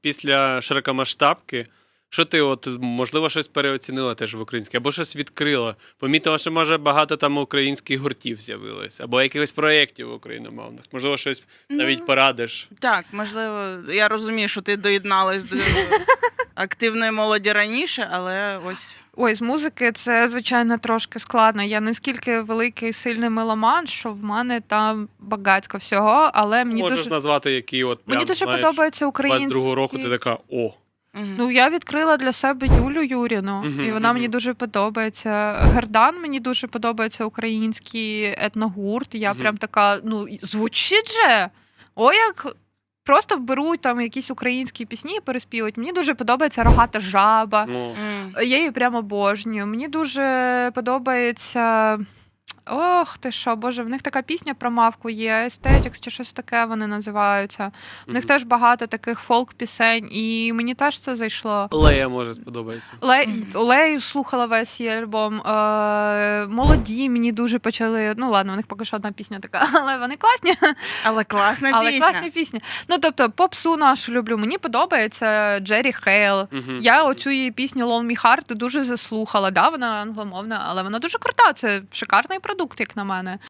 після широкомасштабки, що ти, от, можливо, щось переоцінила теж в українській, або щось відкрила? Помітила, що може багато там українських гуртів з'явилось, або якихось проєктів україномовних. Можливо, щось навіть Ну, порадиш. Так, можливо, я розумію, що ти доєдналась до активної молоді раніше, але ось Ой, з музики це звичайно трошки складно. Я наскільки великий сильний меломан, що в мене там багатько всього, але мені Можеш дуже назвати, які от прям, мені дуже знаєш, подобається український... 22-го року ти така о. Ну, я відкрила для себе Юлю Юріну, і вона мені дуже подобається. Гердан мені дуже подобається український етногурт. Я прям така, ну, звучить же. О, як просто беруть там якісь українські пісні і переспівують. Мені дуже подобається рогата жаба. Ну, Я її прямо обожнюю. Мені дуже подобається. Ох, ти що, боже, в них така пісня про мавку є, Aesthetics чи щось таке вони називаються. В них теж багато таких фолк-пісень, і мені теж це зайшло. Лея може сподобається. Ле... Лею слухала весь її альбом. Е... Молоді мені дуже почали. Ну ладно, у них поки що одна пісня така, але вони класні. Але класна але пісня. класні пісні. Ну тобто, попсу нашу люблю. Мені подобається Джері Хейл. Мгм. Я оцю її пісню Love Me Heart дуже заслухала. Да, вона англомовна, але вона дуже крута. Це шикарний продукт, як на мене.